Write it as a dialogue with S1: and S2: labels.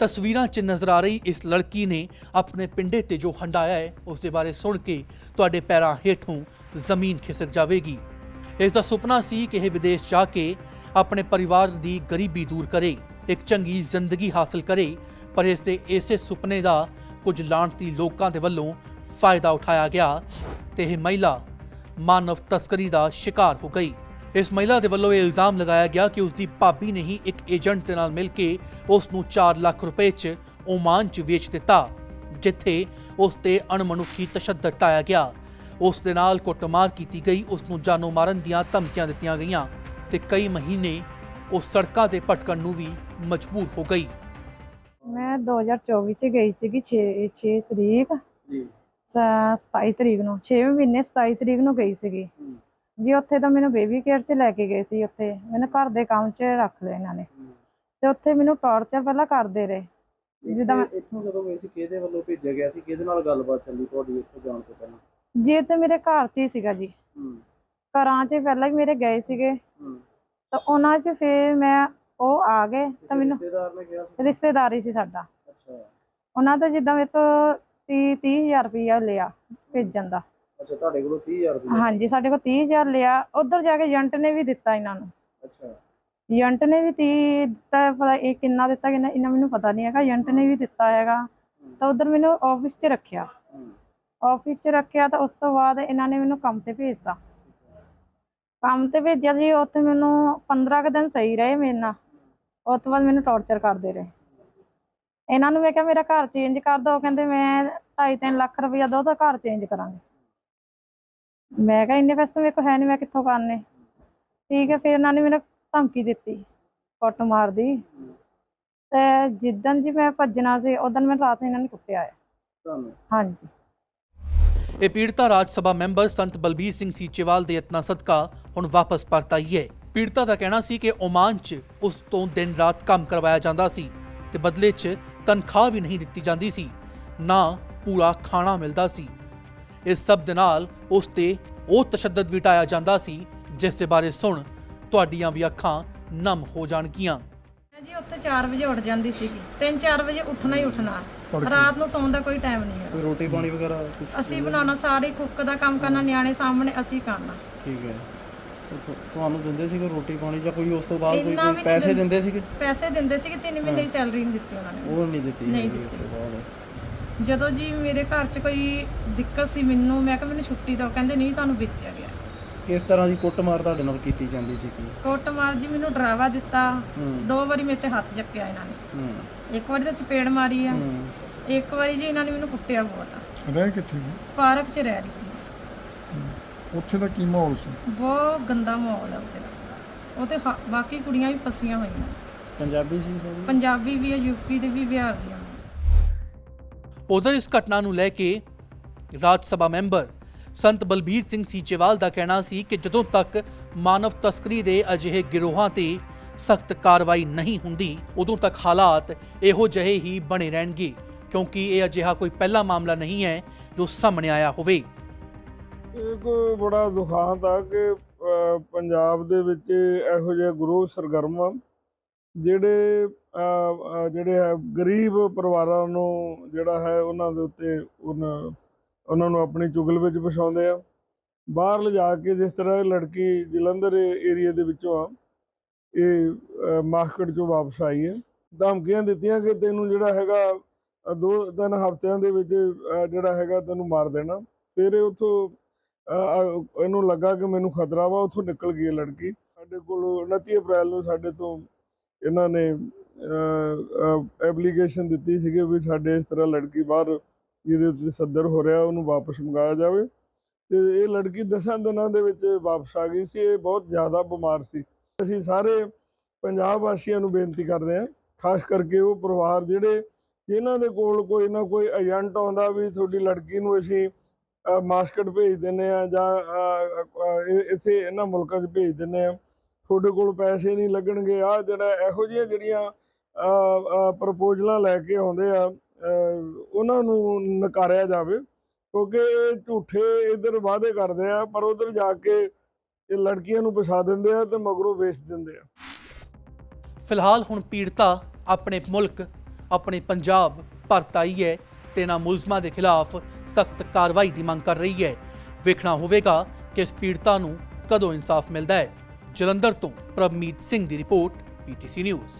S1: ਤਸਵੀਰਾਂ 'ਚ ਨਜ਼ਰ ਆ ਰਹੀ ਇਸ ਲੜਕੀ ਨੇ ਆਪਣੇ ਪਿੰਡੇ ਤੇ ਜੋ ਹੰਡਾਇਆ ਹੈ, ਉਸ ਦੇ ਬਾਰੇ ਸੁਣ ਕੇ ਤੁਹਾਡੇ ਪੈਰਾਂ ਹੇਠੋਂ ਜ਼ਮੀਨ ਖਿਸਕ ਜਾਵੇਗੀ। ਇਸ ਦਾ ਸੁਪਨਾ ਸੀ ਕਿ ਇਹ ਵਿਦੇਸ਼ ਜਾ ਕੇ ਆਪਣੇ ਪਰਿਵਾਰ ਦੀ ਗਰੀਬੀ ਦੂਰ ਕਰੇ, ਇੱਕ ਚੰਗੀ ਜ਼ਿੰਦਗੀ ਹਾਸਲ ਕਰੇ, ਪਰ ਇਸ ਦੇ ਇਸੇ ਸੁਪਨੇ ਦਾ ਕੁਝ ਲਾਂਤੀ ਲੋਕਾਂ ਦੇ ਵੱਲੋਂ ਫਾਇਦਾ ਉਠਾਇਆ ਗਿਆ ਤੇ ਇਹ ਮਹਿਲਾ ਮਾਨਵ ਤਸਕਰੀ ਦਾ ਸ਼ਿਕਾਰ ਹੋ ਗਈ। ਇਸ ਮਹਿਲਾ ਦੇ ਵੱਲੋਂ ਇਹ ਇਲਜ਼ਾਮ ਲਗਾਇਆ ਗਿਆ ਕਿ ਉਸ ਦੀ ਭਾਬੀ ਨੇ ਹੀ ਇੱਕ ਏਜੰਟ ਦੇ ਨਾਲ ਮਿਲ ਕੇ ਉਸ ਨੂੰ 4 ਲੱਖ ਰੁਪਏ 'ਚ ਓਮਾਨ 'ਚ ਵੇਚ ਦਿੱਤਾ ਜਿੱਥੇ ਉਸ ਤੇ ਅਣਮਨੁੱਖੀ ਤਸ਼ੱਦਦ ਢਾਇਆ ਗਿਆ। ਉਸ ਦੇ ਨਾਲ ਕੁੱਟਮਾਰ ਕੀਤੀ ਗਈ ਉਸ ਨੂੰ ਜਾਨੋਂ ਮਾਰਨ ਦੀਆਂ ਧਮਕੀਆਂ ਦਿੱਤੀਆਂ ਗਈਆਂ ਤੇ ਕਈ ਮਹੀਨੇ ਉਹ ਸੜਕਾਂ ਤੇ ਭਟਕਣ ਨੂੰ ਵੀ ਮਜਬੂਰ ਹੋ ਗਈ।
S2: ਮੈਂ 2024 ਚ ਗਈ ਸੀਗੀ 6 6 ਤਰੀਕ।
S3: ਜੀ।
S2: ਸ- 27 ਤਰੀਕ ਨੂੰ 6 ਮਹੀਨੇ 27 ਤਰੀਕ ਨੂੰ ਗਈ ਸੀਗੀ।
S3: ਹੂੰ,
S2: ਜੀ ਉੱਥੇ ਤਾਂ ਮੈਨੂੰ ਬੇਬੀ ਕੇਅਰ 'ਚ ਲੈ ਕੇ ਗਏ ਸੀ ਉੱਥੇ ਮੈਨੂੰ ਘਰ ਦੇ ਕੰਮ 'ਚ ਰੱਖ ਲਿਆ ਇਹਨਾਂ ਨੇ। ਤੇ ਉੱਥੇ ਮੈਨੂੰ ਟੌਰਚਰ ਪਹਿਲਾਂ ਕਰਦੇ ਰਹੇ। ਜਿੱਦਾਂ ਮੈਂ-
S3: ਇੱਥੇ- ਇੱਥੋਂ ਜਦੋਂ ਗਏ ਸੀ ਕਿਹਦੇ ਵੱਲੋਂ ਭੇਜਿਆ ਗਿਆ ਸੀ? ਕਿਹਦੇ ਨਾਲ ਗੱਲਬਾਤ ਚੱਲੀ ਤੁਹਾਡੀ ਇੱਥੇ ਜਾਣ ਤੋਂ ਪਹਿਲਾਂ?
S2: ਜੀ ਤੇ ਮੇਰੇ ਘਰ 'ਚ ਹੀ ਸੀਗਾ ਜੀ।
S3: ਹੂੰ।
S2: ਘਰਾਂ 'ਚ ਪਹਿਲਾਂ ਹੀ ਮੇਰੇ ਗਏ ਸੀਗੇ।
S3: ਹੂੰ।
S2: ਤਾਂ ਉਹਨਾਂ 'ਚ ਫਿਰ ਮੈਂ ਉਹ ਆ ਗਏ। ਤਾਂ
S3: ਕਿਸੇ
S2: ਮੈਨੂੰ
S3: ਰਿਸ਼ਤੇਦਾਰ ਨੇ ਕਿਹਾ ਸੀ?
S2: ਰਿਸ਼ਤੇਦਾਰੀ ਸੀ ਸਾਡਾ।
S3: ਅੱਛਾ।
S2: ਉਹਨਾਂ ਦਾ ਜਿੱਦਾਂ ਮੇਰੇ ਤੋਂ 30 30000 ਰੁਪਇਆ ਲਿਆ ਭੇਜਣ ਦਾ।
S3: ਅੱਛਾ ਤੁਹਾਡੇ ਕੋਲੋਂ 30000 ਰੁਪਏ
S2: ਹਾਂਜੀ ਸਾਡੇ ਕੋਲ 30000 ਲਿਆ। ਉਧਰ ਜਾ ਕੇ ਏਜੰਟ ਨੇ ਵੀ ਦਿੱਤਾ ਇਹਨਾਂ ਨੂੰ।
S3: ਅੱਛਾ।
S2: ਏਜੰਟ ਨੇ ਵੀ 30 ਦਿੱਤਾ ਪਤਾ ਇਹ ਕਿੰਨਾ ਦਿੱਤਾ ਕਿੰਨਾ ਇਹਨਾਂ ਮੈਨੂੰ ਪਤਾ ਨਹੀਂ ਹੈਗਾ। ਏਜੰਟ ਨੇ ਵੀ ਦਿੱਤਾ ਹੈਗਾ। ਤਾਂ ਉਧਰ ਮੈਨੂੰ ਆਫਿਸ 'ਚ ਰੱਖਿਆ। ਆਫਿਸ 'ਚ ਰੱਖਿਆ ਤਾਂ ਉਸ ਤੋਂ ਬਾਅਦ ਇਹਨਾਂ ਨੇ ਮੈਨੂੰ ਕੰਮ ਤੇ ਭੇਜਤਾ। ਕੰਮ ਤੇ ਭੇਜਿਆ ਜੀ ਉੱਥੇ ਮੈਨੂੰ 15 ਕੁ ਦਿਨ ਸਹੀ ਰਹੇ ਮੇਰੇ ਨਾਲ। ਉਸ ਤੋਂ ਬਾਅਦ ਮੈਨੂੰ ਟੌਰਚਰ ਕਰਦੇ ਰਹੇ। ਇਹਨਾਂ ਨੂੰ ਮੈਂ ਕਿਹਾ ਮੇਰਾ ਘਰ ਚੇਂਜ ਕਰ ਦਿਓ। ਕਹਿੰਦੇ ਮੈਂ 2.5-3 ਲੱਖ ਰੁਪਇਆ ਦੋ ਤਾਂ ਘਰ ਚੇਂਜ ਕਰਾਂਗੇ। ਮੈਂ ਕਿਹਾ ਇੰਨੇ ਪੈਸੇ ਤਾਂ ਮੇਰੇ ਕੋਲ ਹੈ ਨਹੀਂ ਮੈਂ ਕਿੱਥੋਂ ਕਰਨੇ? ਠੀਕ ਹੈ ਫਿਰ ਇਹਨਾਂ ਨੇ ਮੈਨੂੰ ਧਮਕੀ ਦਿੱਤੀ ਕੁੱਟ ਮਾਰਦੀ।
S3: ਹੂੰ।
S2: ਤੇ ਜਿੱਦਣ ਜੀ ਮੈਂ ਭੱਜਣਾ ਸੀ ਉਦੋਂ ਮੈਂ ਰਾਤ ਨੂੰ ਇਹਨਾਂ ਨੇ ਕੁੱਟਿਆ
S3: ਤੁਹਾਨੂੰ
S2: ਹਾਂਜੀ।
S1: ਇਹ ਪੀੜਤਾ ਰਾਜ ਸਭਾ ਮੈਂਬਰ ਸੰਤ ਬਲਬੀਰ ਸਿੰਘ ਸੀਚੇਵਾਲ ਦੇ ਯਤਨਾਂ ਸਦਕਾ ਹੁਣ ਵਾਪਸ ਪਰਤ ਆਈ ਹੈ। ਪੀੜਤਾ ਦਾ ਕਹਿਣਾ ਸੀ ਕਿ ਓਮਾਨ 'ਚ ਉਸ ਤੋਂ ਦਿਨ ਰਾਤ ਕੰਮ ਕਰਵਾਇਆ ਜਾਂਦਾ ਸੀ ਤੇ ਬਦਲੇ 'ਚ ਤਨਖਾਹ ਵੀ ਨਹੀਂ ਦਿੱਤੀ ਜਾਂਦੀ ਸੀ ਨਾ ਪੂਰਾ ਖਾਣਾ ਮਿਲਦਾ ਸੀ। ਇਸ ਸਭ ਦੇ ਨਾਲ ਉਸ ਤੇ ਉਹ ਤਸ਼ੱਦਦ ਵੀ ਢਾਇਆ ਜਾਂਦਾ ਸੀ ਜਿਸ ਦੇ ਬਾਰੇ ਸੁਣ ਤੁਹਾਡੀਆਂ ਵੀ ਅੱਖਾਂ ਨਮ ਹੋ ਜਾਣਗੀਆਂ।
S2: ਮੈਂ ਜੀ ਉੱਥੇ 4 ਵਜੇ ਉੱਠ ਜਾਂਦੀ ਸੀਗੀ। 3-4 ਵਜੇ ਉੱਠਣਾ ਹੀ ਉੱਠਣਾ। ਰਾਤ ਨੂੰ ਸੌਣ ਦਾ ਕੋਈ ਟਾਈਮ ਨਹੀਂ ਹੈ
S3: ਕੋਈ ਰੋਟੀ ਪਾਣੀ ਵਗੈਰਾ
S2: ਅਸੀਂ ਬਣਾਉਣਾ ਸਾਰੇ ਕੁੱਕ ਦਾ ਕੰਮ ਕਰਨਾ ਨਿਆਣੇ ਸਾਹਮਣੇ ਅਸੀਂ ਕਰਨਾ।
S3: ਠੀਕ ਹੈ। ਤੇ ਤੁਹਾਨੂੰ ਦਿੰਦੇ ਸੀਗੇ ਰੋਟੀ ਪਾਣੀ ਜਾਂ ਕੋਈ ਉਸ ਤੋਂ ਬਾਅਦ ਕੋਈ
S2: ਇੰਨਾ ਵੀ
S3: ਕੋਈ
S2: ਨਹੀਂ
S3: ਪੈਸੇ
S2: ਦਿੰਦੇ।
S3: ਦਿੰਦੇ ਸੀਗੇ?
S2: ਪੈਸੇ ਦਿੰਦੇ ਸੀਗੇ 3 ਮਹੀਨੇ ਦੀ ਸੈਲਰੀ ਨਹੀਂ ਦਿੱਤੀ ਉਹਨਾਂ ਨੇ।
S3: ਉਹ ਨਹੀਂ ਦਿੱਤੀ
S2: ਨਹੀਂ
S3: ਹੈਗੀ ਉਸ ਤੋਂ ਬਾਅਦ।
S2: ਜਦੋਂ ਜੀ ਮੇਰੇ ਘਰ 'ਚ ਕੋਈ ਦਿੱਕਤ ਸੀ ਮੈਨੂੰ ਮੈਂ ਕਿਹਾ ਮੈਨੂੰ ਛੁੱਟੀ ਦਿਓ ਕਹਿੰਦੇ ਨਹੀਂ ਤੁਹਾਨੂੰ ਵੇਚਿਆ ਗਿਆ।
S3: ਕਿਸ ਤਰ੍ਹਾਂ ਦੀ ਕੁੱਟਮਾਰ ਤੁਹਾਡੇ ਨਾਲ ਕੀਤੀ ਜਾਂਦੀ ਸੀ ਕੀ?
S2: ਕੁੱਟਮਾਰ ਜੀ ਮੈਨੂੰ ਡਰਾਵਾ ਦਿੱਤਾ।
S3: ਹੂੰ।
S2: ਦੋ ਵਾਰੀ ਮੇਰੇ ਤੇ ਹੱਥ ਚੱਕਿਆ ਇਹਨਾਂ ਨੇ।
S3: ਹੂੰ।
S2: ਇੱਕ ਵਾਰੀ ਤਾਂ ਚਪੇੜ ਮਾਰੀ ਆ।
S3: ਹੂੰ।
S2: ਇੱਕ ਵਾਰੀ ਜੀ ਇਹਨਾਂ ਨੇ ਮੈਨੂੰ ਕੁੱਟਿਆ ਬਹੁਤ ਆ।
S4: ਰਹਿ ਕਿੱਥੇ ਸੀ?
S2: ਪਾਰਕ 'ਚ ਰਹਿ ਰਹੀ ਸੀ
S4: ਉੱਥੇ ਦਾ ਕੀ ਮਾਹੌਲ ਸੀ?
S2: ਬਹੁਤ ਗੰਦਾ ਮਾਹੌਲ ਹੈ ਉੱਥੇ ਦਾ। ਹ- ਬਾਕੀ ਕੁੜੀਆਂ ਵੀ ਫਸੀਆਂ ਹੋਈਆਂ।
S3: ਪੰਜਾਬੀ ਸੀ ਸਾਰੀ
S2: ਪੰਜਾਬੀ ਵੀ ਹੈ ਯੂਪੀ ਦੇ ਵੀ ਬਿਹਾਰ ਦੀਆਂ।
S1: ਉਧਰ ਇਸ ਘਟਨਾ ਨੂੰ ਲੈ ਕੇ ਰਾਜ ਸਭਾ ਮੈਂਬਰ ਸੰਤ ਬਲਬੀਰ ਸਿੰਘ ਸੀਚੇਵਾਲ ਦਾ ਕਹਿਣਾ ਸੀ ਕਿ ਜਦੋਂ ਤੱਕ ਮਾਨਵ ਤਸਕਰੀ ਦੇ ਅਜਿਹੇ ਗਿਰੋਹਾਂ ਤੇ ਸਖਤ ਕਾਰਵਾਈ ਨਹੀਂ ਹੁੰਦੀ ਉਦੋਂ ਤੱਕ ਹਾਲਾਤ ਇਹੋ ਜਿਹੇ ਹੀ ਬਣੇ ਰਹਿਣਗੇ ਕਿਉਂਕਿ ਇਹ ਅਜਿਹਾ ਕੋਈ ਪਹਿਲਾ ਮਾਮਲਾ ਨਹੀਂ ਹੈ ਜੋ ਸਾਹਮਣੇ ਆਇਆ ਹੋਵੇ।
S5: ਇਹ ਕੋਈ ਬੜਾ ਦੁਖਾਂਤ ਆ ਕਿ ਅਹ, ਪੰਜਾਬ ਦੇ ਵਿੱਚ ਇਹੋ ਜਿਹੇ ਗਰੋਹ ਸਰਗਰਮ ਜਿਹੜੇ ਜਿਹੜੇ ਹੈ ਗਰੀਬ ਪਰਿਵਾਰਾਂ ਨੂੰ ਜਿਹੜਾ ਹੈ ਉਹਨਾਂ ਦੇ ਉੱਤੇ ਉਹਨਾਂ ਉਹਨਾਂ ਨੂੰ ਆਪਣੀ ਚੁਗਲ ਵਿੱਚ ਫਸਾਉਂਦੇ ਆ। ਬਾਹਰ ਲਿਜਾ ਕੇ ਜਿਸ ਤਰ੍ਹਾਂ ਇਹ ਲੜਕੀ ਜਲੰਧਰ ਏਰੀਆ ਦੇ ਵਿੱਚੋਂ ਆ ਇਹ ਅਹ, ਚੋਂ ਵਾਪਸ ਆਈ ਹੈ। ਧਮਕੀਆਂ ਦਿੱਤੀਆਂ ਕਿ ਤੈਨੂੰ ਜਿਹੜਾ ਹੈਗਾ ਦੋ ਤਿੰਨ ਹਫ਼ਤਿਆਂ ਦੇ ਵਿੱਚ ਜਿਹੜਾ ਹੈਗਾ ਤੈਨੂੰ ਮਾਰ ਦੇਣਾ। ਫਿਰ ਇਹ ਉੱਥੋਂ ਇਹਨੂੰ ਲੱਗਾ ਕਿ ਮੈਨੂੰ ਖਤਰਾ ਵਾ ਉੱਥੋਂ ਨਿਕਲ ਗਈ ਇਹ ਲੜਕੀ। ਸਾਡੇ ਕੋਲ 29 ਅਪ੍ਰੈਲ ਨੂੰ ਸਾਡੇ ਤੋਂ ਇਹਨਾਂ ਨੇ ਐਪਲੀਕੇਸ਼ਨ ਦਿੱਤੀ ਸੀਗੀ ਵੀ ਸਾਡੇ ਇਸ ਤਰ੍ਹਾਂ ਲੜਕੀ ਬਾਹਰ ਜਿਹਦੇ ਉੱਤੇ ਸੱਦਰ ਹੋ ਰਿਹਾ ਉਹਨੂੰ ਵਾਪਸ ਮੰਗਾਇਆ ਜਾਵੇ। ਤੇ ਇਹ ਲੜਕੀ ਦਸਾਂ ਦਿਨਾਂ ਦੇ ਵਿੱਚ ਵਾਪਸ ਆ ਗਈ ਸੀ। ਇਹ ਬਹੁਤ ਜ਼ਿਆਦਾ ਬਿਮਾਰ ਸੀ। ਅਸੀਂ ਸਾਰੇ ਪੰਜਾਬ ਵਾਸੀਆਂ ਨੂੰ ਬੇਨਤੀ ਕਰਦੇ ਹਾਂ ਖਾਸ ਕਰਕੇ ਉਹ ਪਰਿਵਾਰ ਜਿਹੜੇ ਇਹਨਾਂ ਦੇ ਕੋਲ ਕੋਈ ਨਾ ਕੋਈ ਏਜੰਟ ਆਉਂਦਾ ਵੀ ਤੁਹਾਡੀ ਲੜਕੀ ਨੂੰ ਅਸੀਂ ਮਾਸਕਟ ਭੇਜ ਦਿੰਨੇ ਆ ਜਾਂ ਅ, ਇੱਥੇ ਇਹਨਾਂ ਮੁਲਕਾਂ 'ਚ ਭੇਜ ਦਿੰਨੇ ਆ ਤੁਹਾਡੇ ਕੋਲ ਪੈਸੇ ਨਹੀਂ ਲੱਗਣਗੇ। ਆ ਜਿਹੜਾ ਇਹੋ ਜਿਹੀਆਂ ਜਿਹੜੀਆਂ ਪ੍ਰਪੋਜ਼ਲਾਂ ਲੈ ਕੇ ਆਉਂਦੇ ਆ ਉਹਨਾਂ ਨੂੰ ਨਕਾਰਿਆ ਜਾਵੇ, ਕਿਉਂਕਿ ਇਹ ਝੂਠੇ ਇਧਰ ਵਾਅਦੇ ਕਰਦੇ ਆ, ਪਰ ਉਧਰ ਜਾ ਕੇ ਇਹ ਲੜਕੀਆਂ ਨੂੰ ਪਛਾ ਦਿੰਦੇ ਆ ਤੇ ਮਗਰੋਂ ਵੇਚ ਦਿੰਦੇ ਆ।
S1: ਫਿਲਹਾਲ ਹੁਣ ਪੀੜਤਾ ਆਪਣੇ ਮੁਲਕ, ਆਪਣੇ ਪੰਜਾਬ ਪਰਤ ਆਈ ਹੈ ਤੇ ਇਹਨਾਂ ਮੁਲਜ਼ਮਾਂ ਦੇ ਖਿਲਾਫ ਸਖਤ ਕਾਰਵਾਈ ਦੀ ਮੰਗ ਕਰ ਰਹੀ ਹੈ। ਵੇਖਣਾ ਹੋਵੇਗਾ ਕਿ ਇਸ ਪੀੜਤਾ ਨੂੰ ਕਦੋਂ ਇਨਸਾਫ ਮਿਲਦਾ ਹੈ। ਜਲੰਧਰ ਤੋਂ ਪ੍ਰਭਮੀਤ ਸਿੰਘ ਦੀ ਰਿਪੋਰਟ ਪੀਟੀਸੀ ਨਿਊਜ਼